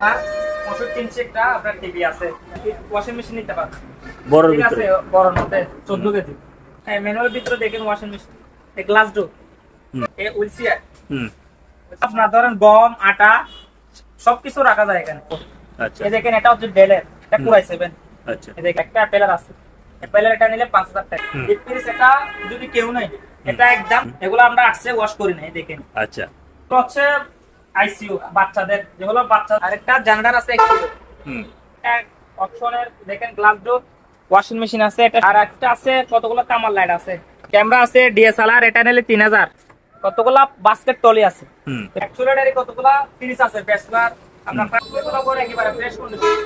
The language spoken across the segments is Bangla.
আর পঁয়ষট্টি ইঞ্চি একটা আপনার টিভি আছে। ওয়াশিং মেশিন নিতে পারবেন বড়র আছে ভিতরে মধ্যে চোদ্দ কেজি। হ্যাঁ ম্যানুয়াল ভিতরে দেখেন ওয়াশিং মেশিন এই গ্লাস ডোর এ উইলসিয়ার আপনার ধরেন গম আটা সবকিছু রাখা যায় এখানে। আচ্ছা। এই দেখেন এটা হচ্ছে ডেলের এটা। পুরাই সেভেন আচ্ছা। এই দেখেন একটা অ্যাপেলার আছে। অ্যাপেলার এটা নিলে পাঁচ হাজার টাকা। এটা যদি কেউ নেই এটা একদম এগুলো আমরা আসছে ওয়াশ করি না দেখেন। আচ্ছা। এটা হচ্ছে আইসিইউ বাচ্চাদের যেগুলো বাচ্চা আরেকটা জেনারেল আছে একটু। হুম। অপশনের দেখেন গ্লাস ডোর ওয়াশিং মেশিন আছে এটা আর একটা আছে কতগুলো কামার লাইট আছে। ক্যামেরা আছে ডিএসএলআর এটা নিলে তিন হাজার। কতগুলা বাস্কেট টলি আছে। হুম। অ্যাকচুয়ালি কতগুলা ফিনিশ আছে ব্যাচলার আপনার এগুলো করে একেবারে ফ্রেশ কন্ডিশন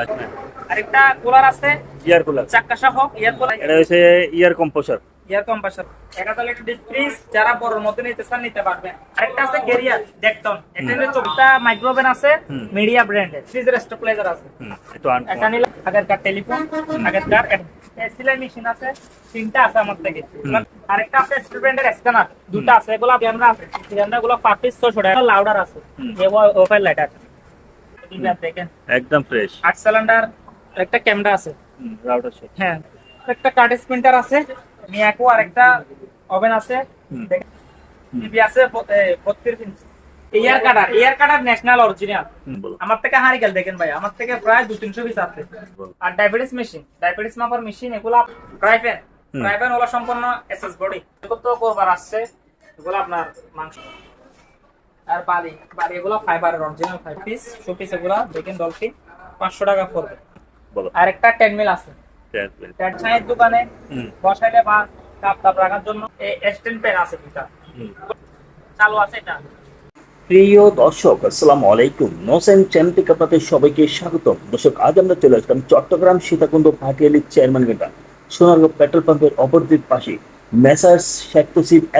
আচ্ছা। আরেকটা কুলার আছে ইয়ার কুলার চাক্কা সহ ইয়ার কুলার এটা হচ্ছে ইয়ার কম্পোসার ইয়ার কম্প্রেসর এক হাজার লিটার ফ্রিজ যারা বড়র মধ্যে নিতে চান নিতে পারবেন। আরেকটা আছে চোখটা মাইক্রোওভেন আছে মিডিয়া ব্র্যান্ডের ফ্রিজের স্টেবিলাইজার আছে। হুম একটু আন এটা নিলে আগেরকার টেলিফোন আগেরকার সেলাই মেশিন আছে তিনটা আছে আমার থেকে। আরেকটা আছে স্টুডেন্টের স্ক্যানার দুটো আছে এগুলো ক্যামেরা আছে। ক্যামেরা গুলো পার পিস ছশো টাকা। লাউডার আছে। দেখেন। একদম ফ্রেশ আট সিলিন্ডার একটা ক্যামেরা আছে। হ্যাঁ। একটা কার্ড প্রিন্টার আছে। মিয়াকো আর একটা ওভেন আছে। টিভি আছে বত্রিশ ইঞ্চি air cutter air cutter national original আমার থেকে হারিকেল দেখেন ভাই আমার থেকে প্রায় দু তিনশো পিস আছে। আর ডায়াবেটিস মেশিন ডায়াবেটিস মাপার মেশিন এগুলো হলো সম্পূর্ণ এসএস বডি এগুলো তো করবার আসছে এগুলো আপনার মাংস। আর বাড়ি বাড়ি এগুলো ফাইবারের original five piece show piece এগুলো দেখেন ডলফিন পাঁচশো টাকা পড়বে আর একটা টেন মিল আছে। প্যাড ছাইয়ের দোকানে বসাইলে বা কাপ টাপ রাখার জন্য এই এক্সটেন্ড আছে দুটা চালু আছে এটা। প্রিয় দর্শক আসসালামু আলাইকুম। নোসেন চ্যানেল থেকে আপনাদের সবাইকে স্বাগতম। দর্শক আজ আমরা চলে আসলাম চট্টগ্রাম সীতাকুণ্ড ভাটিয়ালির চেয়ারম্যান গেটা সোনারগাঁও পেট্রোল পাম্পের অপরদিক পাশে মেসার্স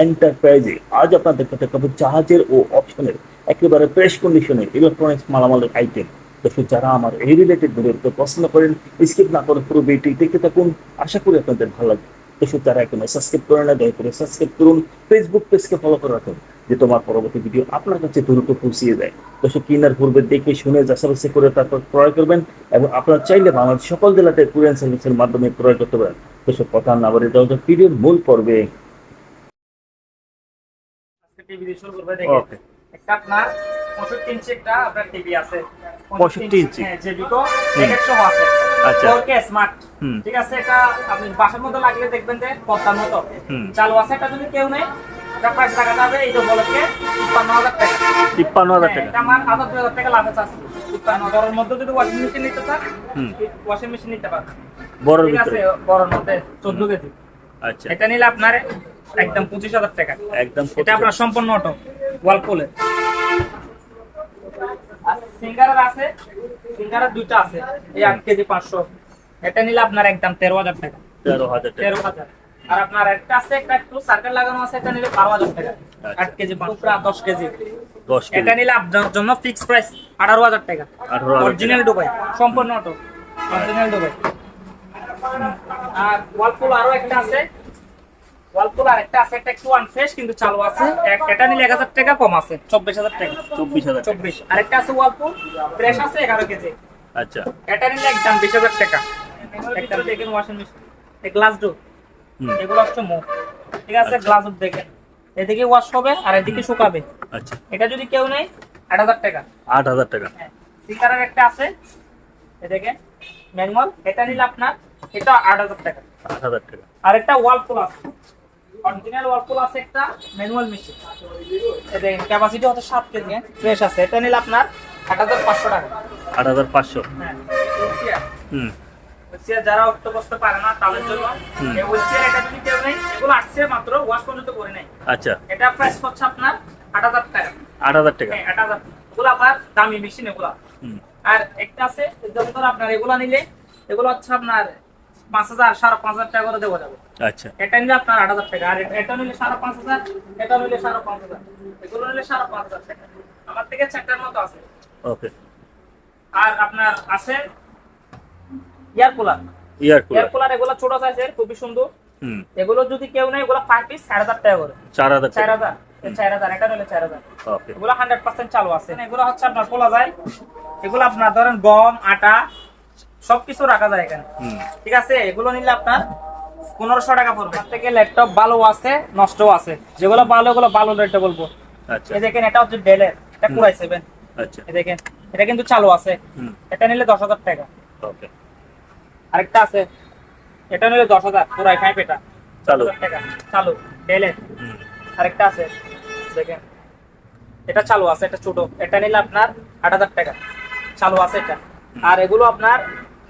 এন্টারপ্রাইজে আজ আপনাদের কাছে দেখাবো জাহাজের ও অপশনের একেবারে ফ্রেশ কন্ডিশনে ইলেকট্রনিক্স মালামালের আইটেম দর্শক যারা আমার এই রিলেটেড ভিডিওতে পছন্দ করেন স্কিপ না করে পুরো ভিডিওটি দেখতে থাকুন। আশা করি আপনাদের ভালো লাগবে। দর্শক যারা এখনও সাবস্ক্রাইব করে না দয়া করে সাবস্ক্রাইব করুন। ফেসবুক পেজকে ফলো করে রাখুন যে তোমার পরবর্তী ভিডিও আপনার কাছে দ্রুত পৌঁছিয়ে দেয়। দর্শক কিনার পূর্বে দেখে শুনে যাচাবাসি করে তারপর ক্রয় করবেন এবং আপনারা চাইলে বাংলাদেশ সকল জেলাতে কুরিয়ান সার্ভিসের মাধ্যমে ক্রয় করতে পারেন। দর্শক কথা না বলে দেওয়া যাক ভিডিওর মূল পর্বে। দেখেন। একটা আপনার পঁয়ষট্টি ইঞ্চি একটা আপনার টিভি আছে। 65 ইঞ্চি। হ্যাঁ সহ আছে। আচ্ছা। Four K smart. ঠিক আছে এটা আপনি বাসার মধ্যে লাগলে দেখবেন যে পদ্মার মতো। চালু আছে এটা যদি কেউ নেই এটা প্রাইস টাকা যাবে এই হ্যাঁ, টাকা। এটা আমার আধা দুই হাজার টাকা লাভে মধ্যে যদি ওয়াশিং মেশিন নিতে চান ওয়াশিং মেশিন নিতে পারবেন। বড়র ঠিক আছে বড়র মধ্যে চোদ্দ কেজি। আচ্ছা। এটা নিলে আপনার একদম পঁচিশ হাজার টাকা। একদম এটা আপনার সম্পূর্ণ অটো ওয়ালপুলের আর সিঙ্গারের আছে সিঙ্গারের দুইটা আছে। এই কেজি পাঁচশো। এটা নিলে আপনার একদম তেরো হাজার টাকা। তেরো হাজার তেরো হাজার। আর আপনার একটা আছে একটা একটু সার্কেল লাগানো আছে এটা নিলে বারো হাজার টাকা। আট কেজি পাঁচশো। দশ কেজি। দশ এটা নিলে আপনার জন্য ফিক্স প্রাইস আঠারো হাজার টাকা। অরিজিনাল ডুবাই সম্পূর্ণ অটো অরিজিনাল ডুবাই আর ওয়ালপুল আরও একটা আছে। ওয়ালপুল আর একটা আছে একটা একটু আনফ্রেশ কিন্তু চালু আছে। এটা নিলে এক হাজার টাকা কম আছে। চব্বিশ হাজার টাকা। চব্বিশ হাজার টাকা। চব্বিশ। আরেকটা আছে ওয়ালপুল ফ্রেশ আছে এগারো কেজি। আচ্ছা। এটা নিলে একদম বিশ হাজার টাকা। একটা দেখেন ওয়াশিং মেশিন এই গ্লাস ডোর এগুলো হচ্ছে মুখ ঠিক আছে? গ্লাস ডোর দেখেন। এদিকে ওয়াশ হবে আর এদিকে শুকাবে। আচ্ছা। এটা যদি কেউ নেই আট হাজার টাকা। আট হাজার টাকা। সিকারের একটা আছে। এ দেখেন ম্যানুয়াল এটা নিলে আপনার এটা আট হাজার টাকা। আট হাজার টাকা। আর একটা ওয়ালপুল আছে। অরিজিনাল ওয়ালপুল আছে একটা ম্যানুয়াল মেশিন দেখেন ক্যাপাসিটি হচ্ছে সাত কেজি ফ্রেশ আছে। এটা নিলে আপনার আট হাজার পাঁচশো টাকা। আট হাজার পাঁচশো। হ্যাঁ। হুম। যারা অক্ট বসতে পারে না তাদের জন্য। এই হুইলচেয়ার এটা যদি কেউ নেই এগুলো আসছে মাত্র ওয়াশ পর্যন্ত করে নেই আচ্ছা। এটা প্রাইস হচ্ছে আপনার আট হাজার টাকা। আট হাজার টাকা। হ্যাঁ আট হাজার এগুলো আবার দামি মেশিন এগুলা। হুম। আর একটা আছে যেমন আপনার এগুলা নিলে এগুলো হচ্ছে আপনার পাঁচ হাজার সাড়ে পাঁচ হাজার টাকা করে দেওয়া যাবে। আচ্ছা। এটা নিলে আপনার আট হাজার টাকা। আর এটা- নিলে সাড়ে পাঁচ হাজার এটা নিলে সাড়ে পাঁচ হাজার। এগুলো নিলে সাড়ে পাঁচ হাজার টাকা। আমার থেকে চারটার মতো আছে। ওকে। আর আপনার আছে air cooler. Air air cooler. Cooler এগুলো ছোট সাইজের খুবই সুন্দর। হুম। এগুলো যদি কেউ নেই এগুলো পার পিস চার হাজার টাকা করে। চার হাজার চার হাজার। চার হাজার এটা নিলে চার হাজার। এগুলো হান্ড্রেড পার্সেন্ট চালু আছে। এগুলো হচ্ছে আপনার খোলা যায়। এগুলো আপনার ধরেন গম আটা সবকিছু রাখা যায় এখানে। ঠিক আছে? এগুলো নিলে আপনার পনেরোশো টাকা পড়বে। থেকে ল্যাপটপ ভালো আছে নষ্টও আছে। যেগুলো ভালো ওগুলো ভালো রেটে বলব। আচ্ছা। এই দেখেন এটা হচ্ছে ডেলের এটা কুড়াই সেভেন আচ্ছা। এই দেখেন এটা কিন্তু চালু আছে। এটা নিলে দশ হাজার টাকা। আরেকটা আছে। এটা নিলে দশ হাজার পুরাই ফাইভ এটা। চালু। টাকা। চালু ডেলের আরেকটা আছে। দেখেন এটা চালু আছে এটা ছোট। এটা নিলে আপনার আট হাজার টাকা। চালু আছে এটা। আর এগুলো আপনার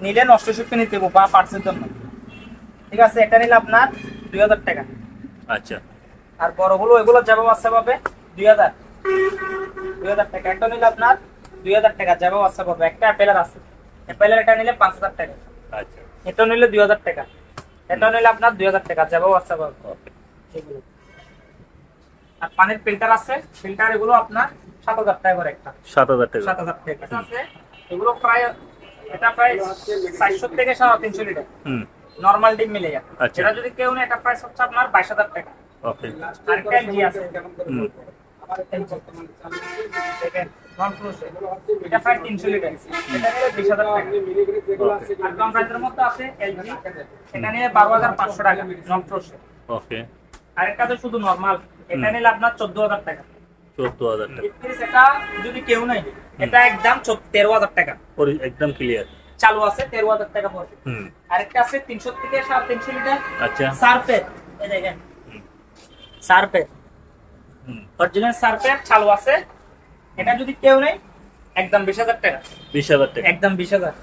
নিলে নষ্ট শক্তি নিতে হবে বা পার্টসের জন্য। ঠিক আছে এটা নিলে আপনার দুই হাজার টাকা। আচ্ছা। আর বড়গুলো এগুলো যাবে বাচ্চা পাবে দুই হাজার। দুই হাজার টাকা। একটা নিলে আপনার দুই হাজার টাকা যাবে বাচ্চা পাবে। একটা অ্যাপেলের আছে। অ্যাপেলের এটা নিলে পাঁচ হাজার টাকা। আচ্ছা। এটা নিলে দুই হাজার টাকা। এটা নিলে আপনার দুই হাজার টাকা যাবে বাচ্চা পাবে। আর পানির ফিল্টার আছে। ফিল্টার এগুলো আপনার সাত হাজার টাকা করে একটা। সাত হাজার টাকা। সাত হাজার টাকা। আছে? এগুলো প্রায় এটা প্রায় চারশো থেকে সাড়ে তিনশো লিটার। হুম। নর্মাল ডিম মিলে যায়। আচ্ছা। এটা যদি কেউ নেয় এটা প্রাইস হচ্ছে আপনার বাইশ হাজার টাকা। ওকে। আরেকটা এলজি আছে। হুম। দেখেন নন ফ্রোজেন এটা প্রায় তিনশো লিটার। এটা নিলে বিশ হাজার টাকা। আর কম প্রাইসের মধ্যে আছে এলজি এটা নিলে বারো হাজার পাঁচশো টাকা নন ওকে। আরেকটা তো শুধু নর্মাল এটা নিলে আপনার চোদ্দ হাজার টাকা। চোদ্দ হাজার টাকা। যদি কেউ নেই এটা একদম তেরো হাজার টাকা। একদম ক্লিয়ার চালু আছে তেরো হাজার টাকা পড়বে। আরেকটা আছে তিনশো থেকে সাড়ে তিনশো লিটার আচ্ছা। সার্ফের দেখেন। হুম। অরিজিনাল সার্ফের চালু আছে। এটা যদি কেউ নেই একদম বিশ হাজার টাকা। বিশ হাজার টাকা। একদম বিশ হাজার।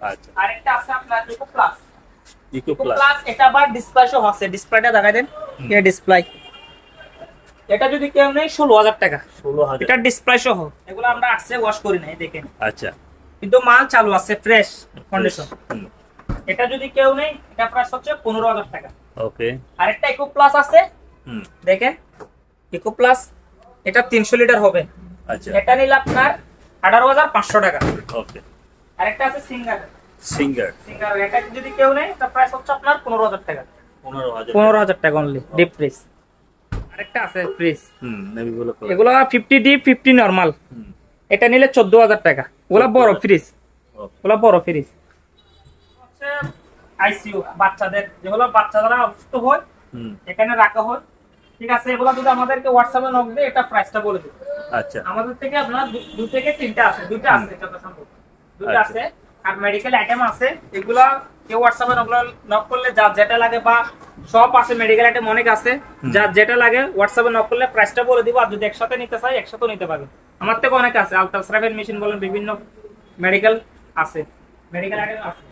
আচ্ছা। আরেকটা আছে আপনার ইকো প্লাস ইকো প্লাস এটা আবার ডিসপ্লে সহ আছে। ডিসপ্লেটা দেখাই দেন। এটা ডিসপ্লে এটা যদি কেউ নেই ষোলো হাজার টাকা। ষোলো হাজার। এটা ডিসপ্লে সহ। এগুলো আমরা আসছে ওয়াশ করি নাই দেখেন। আচ্ছা। কিন্তু মাল চালু আছে ফ্রেশ কন্ডিশন এটা যদি কেউ নেই এটা প্রাইস হচ্ছে পনেরো হাজার টাকা। ওকে। আরেকটা ইকো প্লাস আছে। হুম। দেখেন ইকো প্লাস এটা তিনশো লিটার হবে। আচ্ছা। এটা নিলে আপনার আঠারো হাজার পাঁচশো টাকা। ওকে। আরেকটা আছে সিঙ্গার সিঙ্গার সিঙ্গার এটা যদি কেউ নেই এটা প্রাইস হচ্ছে আপনার পনেরো হাজার টাকা। পনেরো হাজার পনেরো হাজার টাকা অনলি ডিপ ফ্রিজ আরেকটা আছে ফ্রিজ হুম এগুলো ফিফটি ডিপ ফিফটি নর্মাল হুম। এটা নিলে চোদ্দ হাজার টাকা। ওগুলা বড় ফ্রিজ ওগুলা বড় ফ্রিজ আইসিইউ বাচ্চাদের। যেগুলো বাচ্চারা অসুস্থ হয় হুম। এখানে রাখা হয়। ঠিক আছে এগুলো যদি আমাদেরকে হোয়াটসঅ্যাপে নক দেয় এটা প্রাইসটা বলে দিই আচ্ছা। আমাদের থেকে আপনার দু- থেকে তিনটা আছে। দুইটা আছে যত সম্ভব। দুইটা আচ্ছা। আছে। আর মেডিকেল আইটেম আছে। এগুলা কেউ হোয়াটসঅ্যাপে নক করলে যার যেটা লাগে বা সব আছে মেডিকেল আইটেম অনেক আছে যার যেটা লাগে হোয়াটসঅ্যাপে নক করলে প্রাইসটা বলে দিব আর যদি একসাথে নিতে চাই একসাথে নিতে পারবে। আমার থেকে অনেক আছে আলট্রাসাউন্ড মেশিন বলেন বিভিন্ন মেডিকেল আছে। মেডিকেল আইটেম আছে।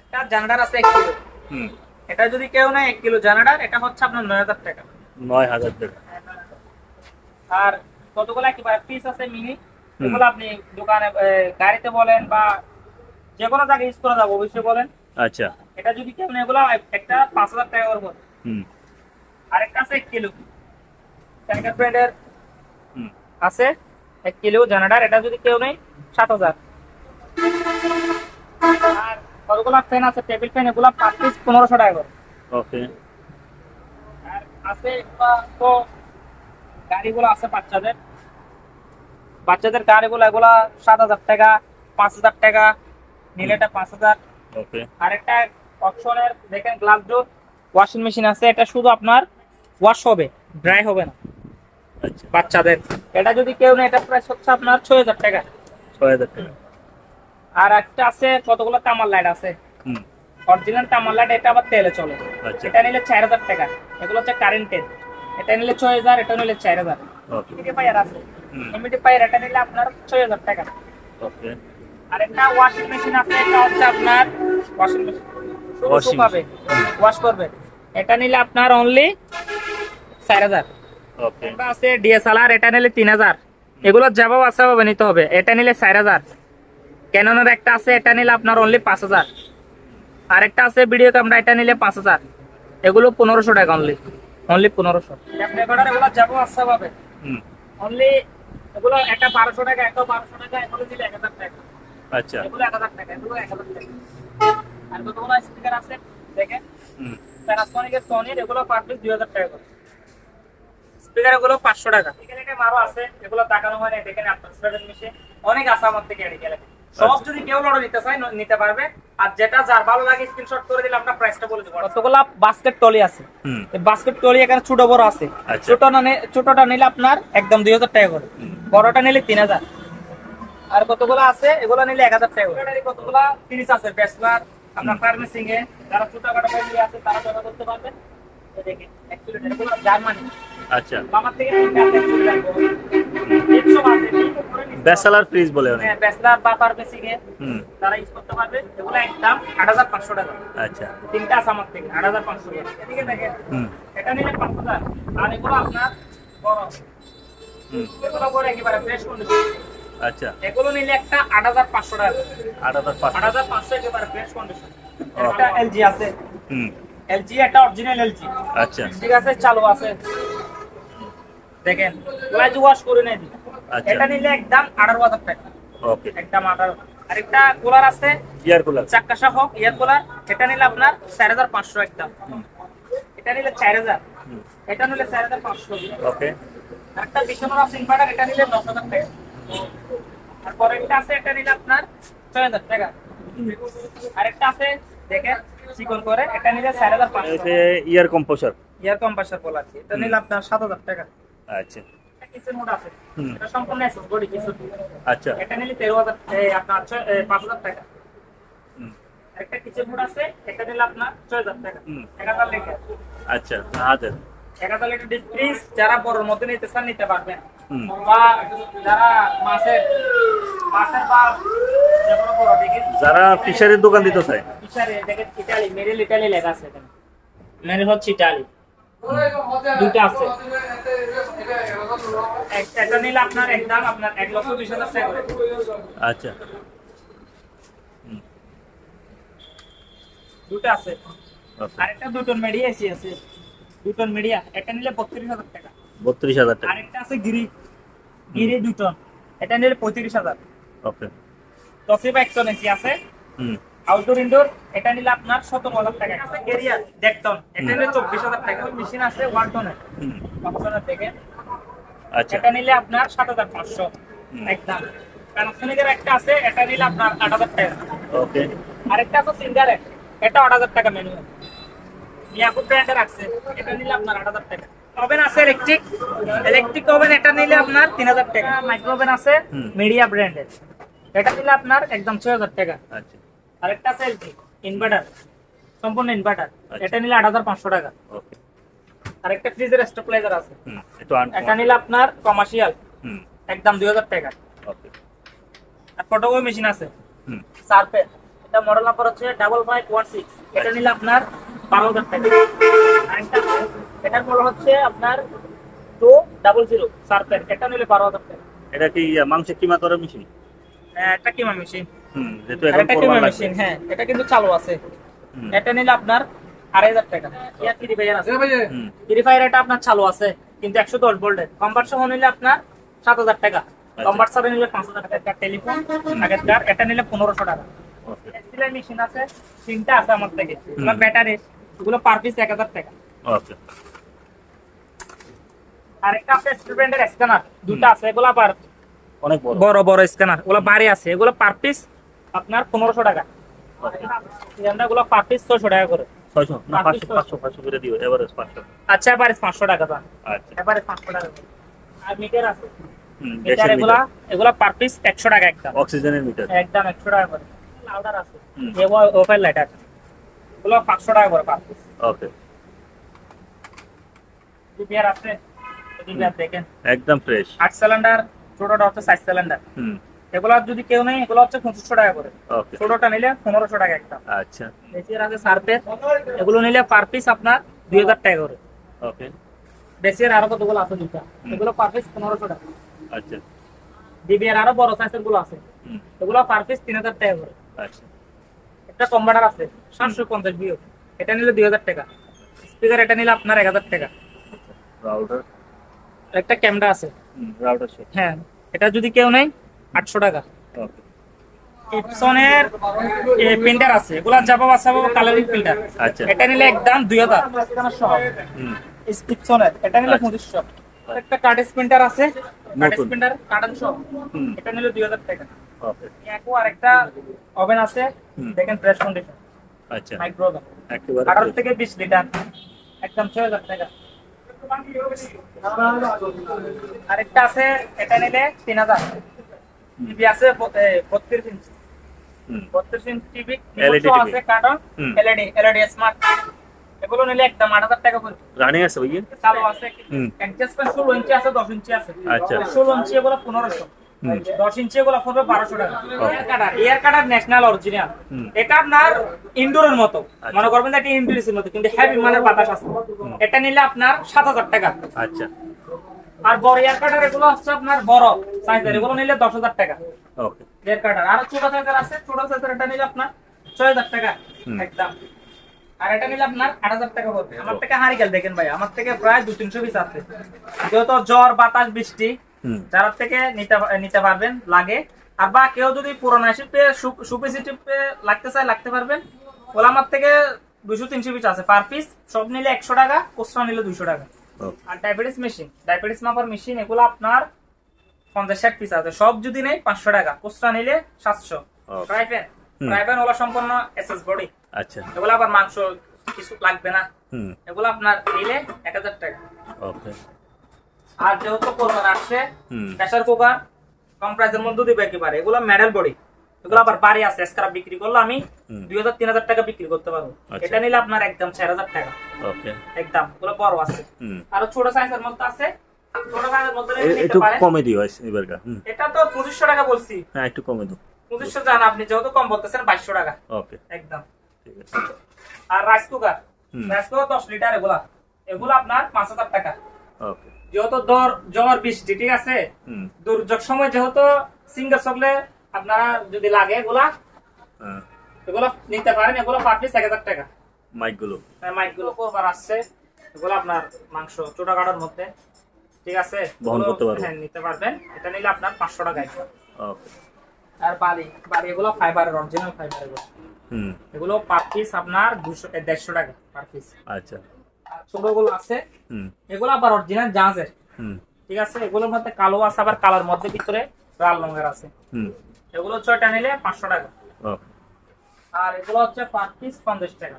একটা জানাডার আছে এক কিলো। হুম। এটা যদি কেউ নেয় এক কিলো জানাডার এটা হচ্ছে আপনার নয় হাজার টাকা। নয় হাজার টাকা। আর কতগুলা কি পিস আছে মিনি এগুলো আপনি দোকানে গাড়িতে বলেন বা যে কোনো জায়গায় ইউজ করা যাবে অবশ্যই বলেন। আচ্ছা। এটা যদি কেউ এগুলো একটা পাঁচ হাজার টাকা করে পড়বে। হুম। আর একটা আছে এক কিলো। ট্যাঙ্কার ব্র্যান্ডের আছে এক কিলো জানাডার। এটা যদি কেউ নেই সাত হাজার। আর কতগুলা ফ্যান আছে টেবিল ফ্যান এগুলো পার পিস পনেরোশো টাকা করে। ওকে। আর আছে তো গাড়িগুলো আছে বাচ্চাদের। বাচ্চাদের গাড়িগুলো এগুলা সাত হাজার টাকা পাঁচ হাজার টাকা নিলেটা পাঁচ হাজার। আরেকটা অপশনের দেখেন গ্লাস ডোর ওয়াশিং মেশিন আছে এটা শুধু আপনার ওয়াশ হবে ড্রাই হবে না। আচ্ছা। বাচ্চাদের। এটা যদি কেউ নেই এটা প্রাইস হচ্ছে আপনার ছয় হাজার টাকা। ছয় হাজার টাকা। আর একটা আছে কতগুলো তামার লাইট আছে? হুম। অরিজিনাল তামার লাইট এটা আবার তেলে চলে। আচ্ছা। এটা নিলে চার হাজার টাকা। এগুলো হচ্ছে কারেন্টের এটা নিলে ছয় হাজার এটা নিলে চার হাজার। এমবিডি আছে। পায়ার এটা নিলে আপনার ছয় হাজার টাকা। ওকে। আর একটা ওয়াশিং মেশিন আছে এটা হচ্ছে আপনার ওয়াশিং মেশিন শুধু শুকাবে ওয়াশ করবে। এটা নিলে আপনার অনলি ওকে আছে ডিএসএলআর এটা নিলে তিন হাজার। এগুলো যাবাও আছে ভাবে নিতে হবে। এটা নিলে চার হাজার। ক্যাননের একটা আছে এটা নিলে আপনার অনলি পাঁচ হাজার। আর একটা আছে ভিডিও ক্যামেরা এটা নিলে পাঁচ হাজার। এগুলো পনেরোশো টাকা অনলি অনলি পনেরোশো। এগুলো যাব হুম। অনলি এগুলো একটা টাকা একটা টাকা এগুলো দিলে এক হাজার টাকা। আচ্ছা। এগুলো এক হাজার টাকা এগুলো এক হাজার টাকা। আর কতগুলো স্পিকার আছে দেখেন। হুম। প্যানাসোনিকের সোনির এগুলো পার পিস দুই হাজার টাকা করে। স্পিকার এগুলো পাঁচশো টাকা। এখানে একটা মারো আছে এগুলো হয় না দেখেন আপনার সেভেন মিশে অনেক আছে আমার থেকে এদিকে এলাকায়। সব যদি কেউ লড়ে নিতে চায় নিতে পারবে। আর যেটা যার ভালো লাগে স্ক্রিনশট করে দিলে আমরা প্রাইসটা বলে দেবো। কতগুলা বাস্কেট টলি আছে? এই বাস্কেট টলি এখানে ছোট বড় আছে। আচ্ছা। ছোটটা নিলে আপনার একদম দুই হাজার টাকা করে। বড়টা নিলে তিন হাজার। আর কতগুলো আছে? এগুলো নিলে এক হাজার টাকা কতগুলা? জিনিস আছে ব্যাচলার আপনার ফার্মেসিং এ যারা ছোটখাটো ফ্যামিলি আছে তারা জমা করতে পারবে। এই দেখেন অ্যাকচুয়ালি এগুলো জার্মানি। আচ্ছা। থেকে। ব্যাচেলার ফ্রিজ বলে অনেক। হ্যাঁ, ব্যাচলার বা ফার্মেসিং এ তারা ইউজ করতে পারবে। এগুলো একদম আট হাজার পাঁচশো টাকা। আচ্ছা। তিনটা আছে আমার থেকে আট হাজার পাঁচশো টাকা। এদিকে দেখেন এটা নিলে পাঁচ হাজার আর এগুলো আপনার বড়। হুম। এগুলো বড় একেবারে ফ্রেশ কন্ডিশন আচ্ছা। এগুলো নিলে একটা আট হাজার পাঁচশো টাকা। আট হাজার আট পাঁচশো হাজার পাঁচশো একেবারে ফ্রেশ কন্ডিশন একটা এলজি আছে। হুম। এলজি একটা অরিজিনাল এলজি আচ্ছা। ঠিক আছে চালু আছে। দেখেন গ্লাস ওয়াশ করে নেই আচ্ছা। এটা নিলে একদম আঠারো হাজার টাকা। ওকে। একদম আঠারো। আরেকটা কুলার আছে। ইয়ার কুলার চাক্কা সহ ইয়ার কুলার এটা নিলে আপনার চার হাজার পাঁচশো একদম। এটা নিলে চার হাজার। হুম। এটা নিলে চার হাজার পাঁচশো। ওকে। একটা বিশ্বনাথ আছে ইনভার্টার এটা নিলে দশ হাজার টাকা। আর পরেরটা আছে এটা নিলে আপনার ছয় হাজার টাকা। আরেকটা আছে দেখেন চিকন করে। এটা নিলে চার হাজার পাঁচশো ইয়ার কম্পোসার ইয়ার কম্পাসার বলা আছে। এটা নিলে আপনার সাত হাজার টাকা। আচ্ছা। কিচেন মোড আছে। এটা সম্পূর্ণ এসএস বডি কিছু আচ্ছা। এটা নিলে তেরো হাজার আপনার পাঁচ হাজার টাকা। একটা কিচেন মোড আছে। এটা নিলে আপনার ছয় হাজার টাকা। এক হাজার লিটার। আচ্ছা হাজার। এক হাজার লিটার ডিপ যারা বড়র মধ্যে নিতে চান নিতে পারবেন। যারা ফিশারির দোকান দিতে চায়। মেরিল হচ্ছে ইটালি। দুটো আছে। এক- একটা নিলে আপনার একদম আপনার এক লক্ষ বিশ হাজার টাকা আচ্ছা। দুটো আছে। ওকে আরেকটা দুটোর মিডিয়া এসি আছে। দুটোর মিডিয়া এটা নিলে বত্রিশ হাজার টাকা। বত্রিশ হাজার টাকা। আরেকটা আছে গিরি। গিরি দুটো। এটা নিলে পঁয়ত্রিশ হাজার। ওকে। তসিবা একশো এসি আছে। হুম। আউটডোর ইনডোর এটা নিলে আপনার সতেরো হাজার টাকা। আছে গেরিয়ার দেখটন এটা নিলে চব্বিশ হাজার টাকা। মেশিন আছে ওয়ালটনের অপশনের থেকে। আচ্ছা। এটা নিলে আপনার সাত হাজার পাঁচশো। একদম। প্যানাসোনিকের একটা আছে। এটা নিলে আপনার আট হাজার টাকা। ওকে। আরেকটা আছে সিঙ্গারের এটা আট হাজার টাকা মেনু ইয়াকুব ব্র্যান্ডের আছে। এটা নিলে আপনার আট হাজার টাকা। ওভেন আছে ইলেকট্রিক ইলেকট্রিক ওভেন এটা নিলে আপনার তিন হাজার টাকা। মাইক্রো ওভেন আছে মিডিয়া ব্র্যান্ডের এটা নিলে আপনার একদম ছয় হাজার টাকা। আচ্ছা। আরেকটা আছে এলজি ইনভার্টার সম্পূর্ণ ইনভার্টার আচ্ছা। এটা নিলে আট হাজার পাঁচশো টাকা। ওকে। আরেকটা ফ্রিজের স্টেবিলাইজার আছে। এটা নিলে আপনার কমার্শিয়াল হুম। একদম দুই হাজার টাকা। ফটোকপি মেশিন আছে। সার্পের এটা মডেল নাম্বার হচ্ছে ডাবল ফাইভ ওয়ান সিক্স এটা নিলে আপনার বারো হাজার টাকা। এটার মডেল হচ্ছে আপনার টু ডাবল জিরো সার্পের এটা নিলে বারো হাজার টাকা। এটা কি ইয়া, মাংসের কিমা করার মেশিন হ্যাঁ, একটা কিমা মেশিন হুম যেহেতু এখন কিমা মেশিন হ্যাঁ এটা কিন্তু চালু আছে। এটা নিলে আপনার আড়াই হাজার টাকা। ইয়ার থ্রি ফায়ার আছে। হুম। থ্রি ফায়ার এটা আপনার চালু আছে কিন্তু একশো দশ ভোল্টের কম্পার্ট সহ নিলে আপনার সাত হাজার টাকা। কম্পার্ট সহ নিলে পাঁচ হাজার টাকা। একটা টেলিফোন আগেরকার এটা নিলে পনেরোশো টাকা। ওকে মেশিন আছে তিনটা আছে আমার থেকে। ব্যাটারি এগুলো পার পিস এক হাজার টাকা। ওকে আর একটা আছে স্টুডেন্টের স্ক্যানার দুটো আছে এগুলো আবার অনেক বড়। বড় বড় স্ক্যানার ওগুলো বাড়ি আছে এগুলো পার পিস আপনার পনেরোশো টাকা। এগুলো পার পিস ছয়শো টাকা করে। এভারেজ পাঁচশো আচ্ছা এবারে পাঁচশো টাকা দাম। আচ্ছা। পাঁচশো টাকা আর মিটার আছে। মিটার এগুলা এগুলা পার পিস একশো টাকা একদম। অক্সিজেনের মিটার একদম একশো টাকা করে। লাউডার আছে। হুম। ওফার লাইটার এগুলো পাঁচশো টাকা করে পার পিস ওকে ডিবিআর আছে? ডিবিআর দেখেন। একদম ফ্রেশ আট সিলিন্ডার ছোটটা হচ্ছে সাইজ সিলিন্ডার হুম। এগুলো যদি কেউ নেই এগুলো হচ্ছে পঁচিশশো টাকা করে। ছোটটা নিলে পনেরোশো টাকা একটা। আচ্ছা। বেশির আছে সার্ফের এগুলো নিলে পার পিস আপনার দুই হাজার টাকা করে। ওকে বেশির আরও কতগুলো আছে দুটা এগুলো পার পিস পনেরোশো টাকা। আচ্ছা। ডিবিআর আরও বড় সাইজেরগুলো আছে। এগুলো পার পিস তিন হাজার টাকা করে। আচ্ছা। একটা কম্বাটার আছে সাতশো পঞ্চাশ বিও এটা নিলে দুই হাজার টাকা। স্পিকার এটা নিলে আপনার এক হাজার টাকা। রাউটার একটা ক্যামেরা আছে। রাউটার সেট হ্যাঁ এটা যদি কেউ নেই আটশো টাকা। ইপসনের প্রিন্টার আছে। এগুলা যাব বাসাবো কালারিং প্রিন্টার আচ্ছা। এটা নিলে একদম দুই হাজার। ইপসনের এটা নিলে আচ্ছা। পঁচিশশো। একটা কাট স্পিন্টার আছে। স্পিন্টার কাটান সব হুম। এটা নিলে দুই হাজার টাকা। ওকে একো আরেকটা ওভেন আছে। দেখেন ফ্রেশ কন্ডিশন আচ্ছা। মাইক্রো ওভেন একেবারে আঠারো থেকে বিশ লিটার একদম ছয় হাজার টাকা। আরেকটা আছে এটা নিলে তিন হাজার। টিভি আছে বত্রিশ ইঞ্চি বত্রিশ ইঞ্চি টিভি LED TV আছে হুম। এলইডি এলইডি স্মার্ট এগুলো নিলে একদম আট হাজার টাকা পড়বে রানিং আছে ভাইয়া? চালু আছে। অ্যাডজাস্টমেন্ট ষোলো ইঞ্চি আছে দশ ইঞ্চি আছে। আচ্ছা। ষোলো ইঞ্চি এগুলো পনেরোশো। হুম। দশ ইঞ্চি এগুলো পড়বে টাকা। Air cutter air cutter national original এটা আপনার ইনডোরের মতো। আচ্ছা। মনে করবেন এটা ইনডোরের মতো কিন্তু হেভি মানের বাতাস আছে। এটা নিলে আপনার সাত হাজার টাকা। আচ্ছা। আর বড় এয়ার কাটার এগুলো হচ্ছে আপনার বড় সাইজের এগুলো নিলে দশ হাজার টাকা। ওকে। এয়ার কাটার। আর ছোট সাইজের আছে। ছোট সাইজের এটা নিলে আপনার ছয় হাজার টাকা একদম। আর এটা নিলে আপনার আট হাজার টাকা পড়বে। আমার থেকে হারিকেল দেখেন ভাই। আমার থেকে প্রায় দু তিনশো পিস আছে। যেহেতু জ্বর বাতাস বৃষ্টি যারা থেকে নিতে নিতে পারবেন লাগে। আর বা কেউ যদি পুরোনো শিপে সুপিসি টিপে লাগতে চায় লাগতে পারবেন। ওলা আমার থেকে দুশো তিনশো পিস আছে পার পিস সব নিলে একশো টাকা খুচরা নিলে দুশো টাকা। আর ডায়াবেটিস মেশিন ডায়াবেটিস মাপার মেশিন এগুলো আপনার পঞ্চাশ ষাট পিস আছে। সব যদি নেই পাঁচশো টাকা খুচরা নিলে সাতশো। Okay. ফ্রাইপ্যান হুম। ফ্রাইপ্যান ওলা সম্পূর্ণ এসএস বডি আচ্ছা। এগুলো আবার মাংস কিছু লাগবে না। এগুলো আপনার নিলে এক হাজার টাকা। ওকে। আর যেহেতু কোরবান আসছে প্রেসার কুকার কম প্রাইসের মধ্যে দিবে একেবারে। এগুলো মেডেল বডি এগুলো আবার বাড়ি আছে স্ক্রাপ বিক্রি করলে আমি দুই হাজার তিন হাজার টাকা বিক্রি করতে পারব। আচ্ছা। এটা নিলে আপনার একদম চার হাজার টাকা। একদম এগুলো বড় আছে। আরও ছোট সাইজের মধ্যে আছে। ছোট সাইজের মধ্যে একটু কমে দিও এবারটা এটা তো পঁচিশশো টাকা বলছি। হ্যাঁ একটু কমে দাও। পঁচিশশো জান আপনি যেহেতু কম বলতেছেন বাইশশো টাকা। ওকে। একদম। ঠিক আছে। আর রাইস কুকার রাইস কুকার দশ লিটার এগুলা। এগুলো আপনার পাঁচ হাজার টাকা। ওকে। যেহেতু দর জ্বর বৃষ্টি ঠিক আছে? দুর্যোগ সময় যেহেতু সিঙ্গার চকলে আপনারা যদি লাগে এগুলা হ্যাঁ। এগুলো নিতে পারেন এগুলো পার পিস এক হাজার টাকা। মাইক মাইকগুলো মাইকগুলো কোরবার আসছে এগুলো আপনার মাংস চোটা কাটার মধ্যে ঠিক আছে? বহন করতে পারব। হ্যাঁ নিতে পারবেন। এটা নিলে আপনার পাঁচশো টাকা। ওকে। আর বালি বালি এগুলো ফাইবারের অরিজিনাল ফাইবার এগুলো হুম। এগুলো পার পিস আপনার দুশো দেড়শো টাকা পার পিস আচ্ছা। ছোটগুলো আছে। এগুলো আবার অরিজিনাল জাহাজের। ঠিক আছে? এগুলোর মধ্যে কালো আছে আবার কালার মধ্যে ভিতরে লাল রঙের আছে। এগুলো ছয়টা নিলে পাঁচশো টাকা। আর এগুলো হচ্ছে পার পিস পঞ্চাশ টাকা।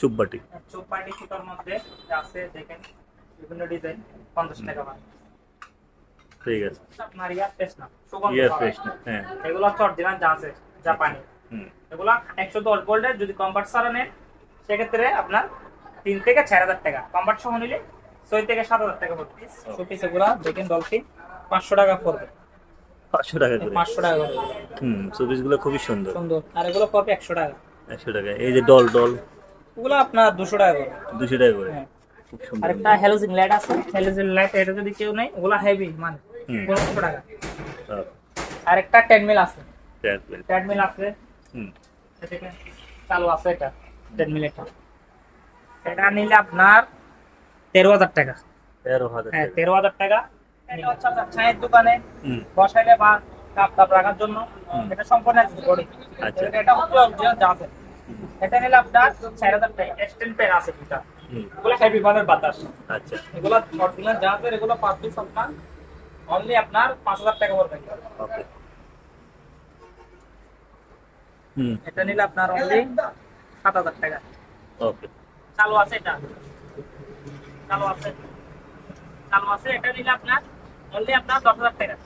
চুপবাটি। চৌপাটি মধ্যে আছে দেখেন বিভিন্ন ডিজাইন পঞ্চাশ টাকা ঠিক আছে। আপনার ইয়ার ফ্রেশ না সুগন্ধ ইয়ার ফ্রেশ না হ্যাঁ। এগুলো হচ্ছে অরিজিনাল জাহাজে জাপানি। হুম। এগুলো একশো দশ যদি কম্পার্ট সারা নেন সেক্ষেত্রে আপনার তিন থেকে চার হাজার টাকা। কম্পার্ট সহ নিলে ছয় থেকে সাত হাজার টাকা পড়বে। শোপিস এগুলো দেখেন ডলফিন পাঁচশো টাকা পড়বে। পাঁচশো টাকা করে? পাঁচশো টাকা করে। হুম খুবই সুন্দর। সুন্দর। আর এগুলো পড়বে একশো টাকা। একশো টাকা। এই যে ডল ডল ওগুলো আপনার দুশো টাকা করে। দুশো টাকা করে। হ্যাঁ। আরেকটা হ্যালোজিন লাইট আছে। হ্যালোজিন লাইট এটা যদি কেউ নেই ওগুলো হেভি মানে পনেরোশো টাকা। আরেকটা ট্রেডমিল আছে। ট্রেডমিল আছে। হুম। চালু আছে এটা ট্রেডমিল এটা। এটা নিলে আপনার তেরো হাজার টাকা। তেরো হাজার হ্যাঁ তেরো হাজার টাকা। এটা হচ্ছে আপনার চায়ের দোকানে বসাইলে বা কাপ টাপ রাখার জন্য। এটা সম্পূর্ণ বডি আচ্ছা। এটা হচ্ছে জাহাজের। এটা নিলে আপনার চার হাজার টাকা। এক্সটেন্ড পেন আছে দুটা এগুলো হেভি মানের বাতাস। আচ্ছা। এগুলো অরিজিনাল জাহাজের এগুলো পার পিস আপনার অনলি আপনার পাঁচ হাজার টাকা পড়বে। ওকে। হুম। এটা নিলে আপনার অনলি সাত হাজার টাকা। ওকে। চালু আছে এটা। চালু আছে। চালু আছে, এটা নিলে আপনার অনলি আপনার দশ হাজার টাকা।